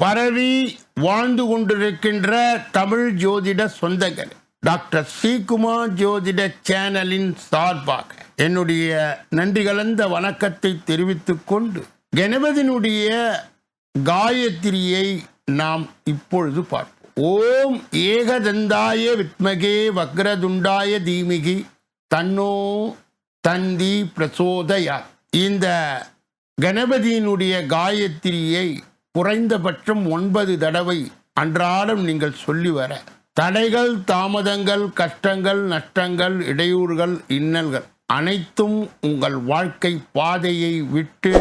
பரவி வாழ்ந்து கொண்டிருக்கின்ற தமிழ் ஜோதிட சொந்தகர் டாக்டர் ஸ்ரீகுமார் ஜோதிட சேனலின் சார்பாக என்னுடைய நன்றி கலந்த வணக்கத்தை தெரிவித்துக் கொண்டு கணபதியினுடைய காயத்ரியை நாம் இப்பொழுது பார்ப்போம். ஓம் ஏகதந்தாய வித்மகே வக்ரதுண்டாய தீமிகி தன்னோ தந்தி பிரசோதயா இந்த கணபதியினுடைய காயத்ரியை குறைந்தபட்சம் ஒன்பது தடவை அன்றாடம் நீங்கள் சொல்லி வர. தடைகள் தாமதங்கள் கஷ்டங்கள் நஷ்டங்கள் இடையூறுகள் இன்னல்கள் அனைத்தும் உங்கள் வாழ்க்கை பாதையை விட்டு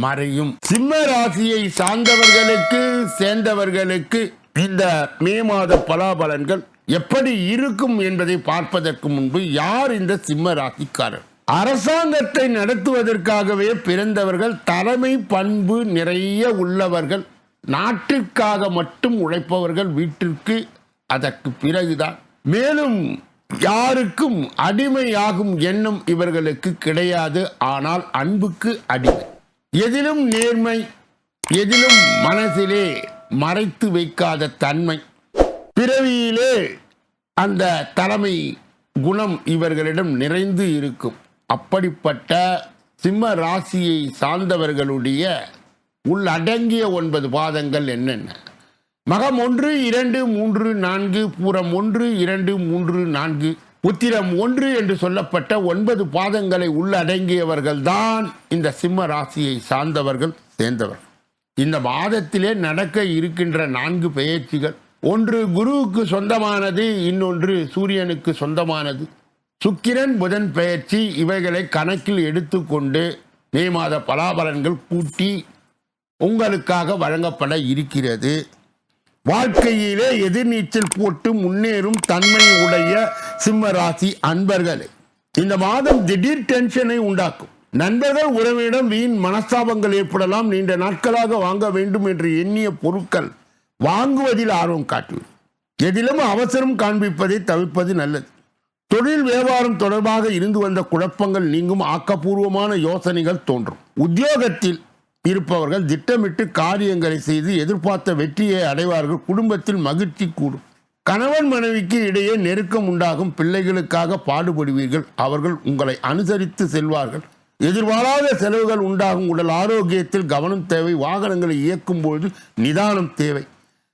மறையும். சிம்ம ராசியை சார்ந்தவர்களுக்கு சேர்ந்தவர்களுக்கு இந்த மே மாத பலாபலன்கள் எப்படி இருக்கும் என்பதை பார்ப்பதற்கு முன்பு யார் இந்த சிம்ம ராசிக்காரர்? அரசாங்கத்தை நடத்துவதற்காகவே பிறந்தவர்கள் தலைமை பண்பு நிறைய உள்ளவர்கள் நாட்டிற்காக மட்டும் உழைப்பவர்கள் வீட்டிற்கு அதற்கு பிறகுதான். மேலும் யாருக்கும் அடிமையாகும் எண்ணம் இவர்களுக்கு கிடையாது ஆனால் அன்புக்கு அடிமை. எதிலும் நேர்மை எதிலும் மனசிலே மறைத்து வைக்காத தன்மை. பிறவியிலே அந்த தலைமை குணம் இவர்களிடம் நிறைந்து இருக்கும். அப்படிப்பட்ட சிம்ம ராசியை சார்ந்தவர்களுடைய உள்ளடங்கிய ஒன்பது பாதங்கள் என்னென்ன? மகம் ஒன்று இரண்டு மூன்று நான்கு பூரம் ஒன்று இரண்டு மூன்று நான்கு. உத்திரம் ஒன்று என்று சொல்லப்பட்ட ஒன்பது பாதங்களை உள்ளடங்கியவர்கள்தான் இந்த சிம்ம ராசியை சார்ந்தவர்கள் சேர்ந்தவர்கள். இந்த மாதத்திலே நடக்க இருக்கின்ற நான்கு பெயர்ச்சிகள். ஒன்று குருவுக்கு சொந்தமானது இன்னொன்று சூரியனுக்கு சொந்தமானது. சுக்கிரன் புதன் பெயர்ச்சி இவைகளை கணக்கில் எடுத்துக்கொண்டு மே மாத பலாபலன்கள் கூட்டி உங்களுக்காக வழங்கப்பட இருக்கிறது. வாழ்க்கையிலே எதிர்நீச்சல் போட்டு முன்னேறும் தன்மை உடைய சிம்ம ராசி அன்பர்களே இந்த மாதம் திடீர் டென்ஷனை உண்டாக்கும். நண்பர்கள் உறவிடம் வீண் மனஸ்தாபங்கள் ஏற்படலாம். நீண்ட நாட்களாக வாங்க வேண்டும் என்று எண்ணிய பொருட்கள் வாங்குவதில் ஆர்வம் காட்டுவது. எதிலும் அவசரம் காண்பிப்பதை தவிர்ப்பது நல்லது. தொழில் வியாபாரம் தொடர்பாக இருந்து வந்த குழப்பங்கள் நீங்கும் ஆக்கப்பூர்வமான யோசனைகள் தோன்றும். உத்தியோகத்தில் இருப்பவர்கள் திட்டமிட்டு காரியங்களை செய்து எதிர்பார்த்த வெற்றியை அடைவார்கள். குடும்பத்தில் மகிழ்ச்சி கூடும். கணவன் மனைவிக்கு இடையே நெருக்கம் உண்டாகும். பிள்ளைகளுக்காக பாடுபடுவீர்கள். அவர்கள் உங்களை அனுசரித்து செல்வார்கள். எதிர்பாராத செலவுகள் உண்டாகும். உடல் ஆரோக்கியத்தில் கவனம் தேவை. வாகனங்களை இயக்கும் பொழுது நிதானம் தேவை.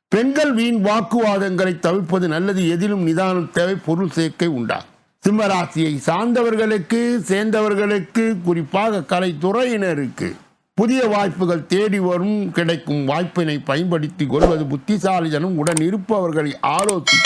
பெண்கள் வீண் வாக்குவாதங்களை தவிர்ப்பது நல்லது. எதிலும் நிதானம் தேவை. பொருள் சேர்க்கை உண்டாகும். சிம்மராசியை சார்ந்தவர்களுக்கு சேர்ந்தவர்களுக்கு குறிப்பாக கலைத்துறையினருக்கு புதிய வாய்ப்புகள் தேடி வரும் கிடைக்கும் வாய்ப்பினை பயன்படுத்தி கொள்வது புத்திசாலிதனும் உடன் இருப்பவர்களை ஆலோசி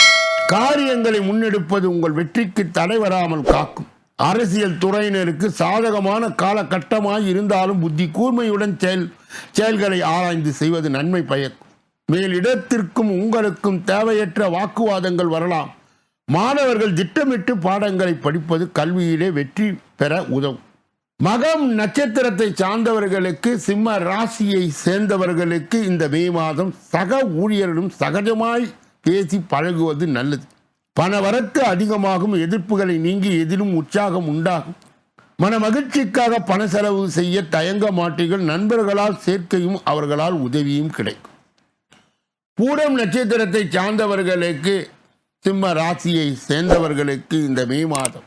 காரியங்களை முன்னெடுப்பது உங்கள் வெற்றிக்கு தடை வராமல் காக்கும். அரசியல் துறையினருக்கு சாதகமான காலகட்டமாய் இருந்தாலும் புத்தி கூர்மையுடன் செயல் செயல்களை ஆராய்ந்து செய்வது நன்மை பயக்கும். மேலிடத்திற்கும் உங்களுக்கும் தேவையற்ற வாக்குவாதங்கள் வரலாம். மாணவர்கள் திட்டமிட்டு பாடங்களை படிப்பது கல்வியிலே வெற்றி பெற உதவும். மகம் நட்சத்திரத்தை சார்ந்தவர்களுக்கு சிம்ம ராசியை சேர்ந்தவர்களுக்கு இந்த மே மாதம் சக ஊழியர்களும் சகஜமாய் பேசி பழகுவது நல்லது. பணவரத்து அதிகமாகும் எதிர்ப்புகளை நீங்கி எதிலும் உற்சாகம் உண்டாகும். மன மகிழ்ச்சிக்காக பண செலவு செய்ய தயங்க மாட்டீர்கள் நண்பர்களால் சேர்க்கையும் அவர்களால் உதவியும் கிடைக்கும். பூரம் நட்சத்திரத்தை சார்ந்தவர்களுக்கு சிம்ம ராசியை சேர்ந்தவர்களுக்கு இந்த மே மாதம்.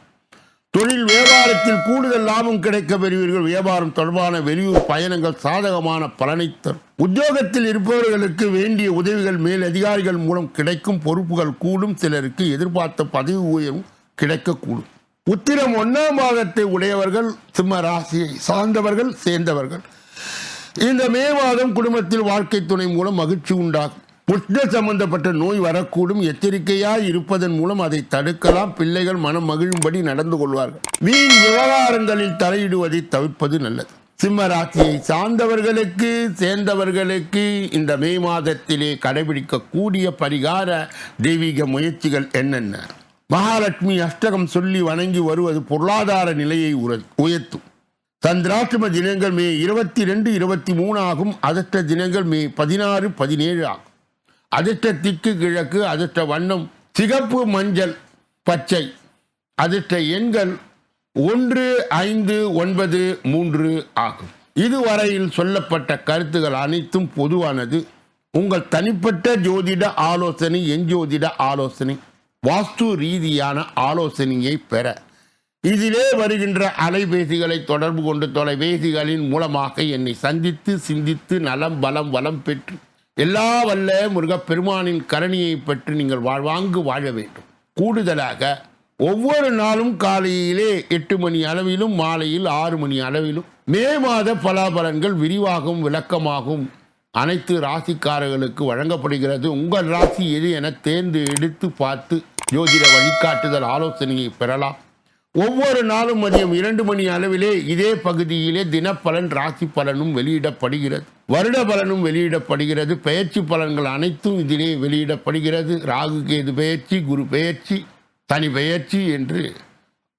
தொழில் வியாபாரத்தில் கூடுதல் லாபம் கிடைக்க பெறுவீர்கள். வியாபாரம் தொடர்பான வெளியூர் பயணங்கள் சாதகமான பலனை தரும். உத்தியோகத்தில் இருப்பவர்களுக்கு வேண்டிய உதவிகள் மேல் அதிகாரிகள் மூலம் கிடைக்கும் பொறுப்புகள் கூடும். சிலருக்கு எதிர்பார்த்த பதவி உயர்வும் கிடைக்கக்கூடும். உத்திரம் ஒன்றாம் பாகத்தை உடையவர்கள் சிம்ம ராசியை சார்ந்தவர்கள் சேர்ந்தவர்கள். இந்த மே மாதம் குடும்பத்தில் வாழ்க்கை துணை மூலம் மகிழ்ச்சி உண்டாகும். உஷ்ண சம்பந்தப்பட்ட நோய் வரக்கூடும். எச்சரிக்கையாய் இருப்பதன் மூலம் அதை தடுக்கலாம். பிள்ளைகள் மனம் மகிழும்படி நடந்து கொள்வார்கள். வீண் விவகாரங்களில் தலையிடுவதை தவிர்ப்பது நல்லது. சிம்ம ராசியை சார்ந்தவர்களுக்கு சேர்ந்தவர்களுக்கு இந்த மே மாதத்திலே கடைபிடிக்கக்கூடிய பரிகார தெய்வீக முயற்சிகள் என்னென்ன? மகாலட்சுமி அஷ்டகம் சொல்லி வணங்கி வருவது பொருளாதார நிலையை உயர்த்தும். சந்திராஷ்டம தினங்கள் மே இருபத்தி ரெண்டு இருபத்தி மூணு ஆகும். அதிர்ஷ்ட தினங்கள் மே பதினாறு பதினேழு ஆகும். அதிர்ஷ்ட திக்கு கிழக்கு அதிர்ஷ்ட வண்ணம் சிகப்பு மஞ்சள் பச்சை. அதிர்ஷ்ட எண்கள் ஒன்று ஐந்து ஒன்பது மூன்று ஆகும். இதுவரையில் சொல்லப்பட்ட கருத்துகள் அனைத்தும் பொதுவானது. உங்கள் தனிப்பட்ட ஜோதிட ஆலோசனை எஞ்சோதிட ஆலோசனை வாஸ்து ரீதியான ஆலோசனையை பெற. இதிலே வருகின்ற அலைபேசிகளை தொடர்பு கொண்டு தொலைபேசிகளின் மூலமாக என்னை சந்தித்து சிந்தித்து நலம் பலம் வளம் பெற்று எல்லா வல்ல முருகப்பெருமானின் கரணியை பெற்று நீங்கள் வாழ்வாங்கு வாழ வேண்டும். கூடுதலாக ஒவ்வொரு நாளும் காலையிலே எட்டு மணி அளவிலும் மாலையில் ஆறு மணி அளவிலும் மே மாத பலாபலன்கள் விரிவாகவும் விளக்கமாகவும் அனைத்து ராசிக்காரர்களுக்கு வழங்கப்படுகிறது. உங்கள் ராசி எது என தேர்ந்து எடுத்து பார்த்து ஜோதிட வழிகாட்டுதல் ஆலோசனையை பெறலாம். ஒவ்வொரு நாளும் மதியம் இரண்டு மணி அளவிலே இதே பகுதியிலே தினப்பலன் ராசி பலனும் வெளியிடப்படுகிறது. வருட பலனும் வெளியிடப்படுகிறது. பெயர்ச்சி பலன்கள் அனைத்தும் இதிலே வெளியிடப்படுகிறது. ராகு கேது பெயர்ச்சி குரு பெயர்ச்சி தனி பெயர்ச்சி என்று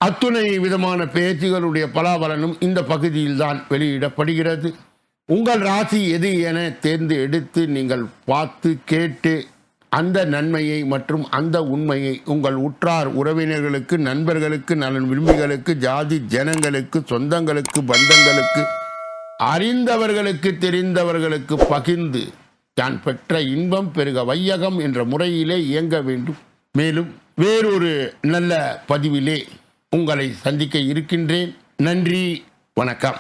அத்துணை விதமான பெயர்ச்சிகளுடைய பலாபலனும் இந்த பகுதியில்தான் வெளியிடப்படுகிறது. உங்கள் ராசி எது என தேர்ந்து எடுத்து நீங்கள் பார்த்து கேட்டு அந்த நன்மையை மற்றும் அந்த உண்மையை உங்கள் உற்றார் உறவினர்களுக்கு நண்பர்களுக்கு நலன் விரும்பிகளுக்கு ஜாதி ஜனங்களுக்கு சொந்தங்களுக்கு பந்தங்களுக்கு அறிந்தவர்களுக்கு தெரிந்தவர்களுக்கு பகிர்ந்து தான் பெற்ற இன்பம் பெருக வையகம் என்ற முறையிலே இயங்க வேண்டும். மேலும் வேறொரு நல்ல பதிவிலே உங்களை சந்திக்க இருக்கின்றேன். நன்றி வணக்கம்.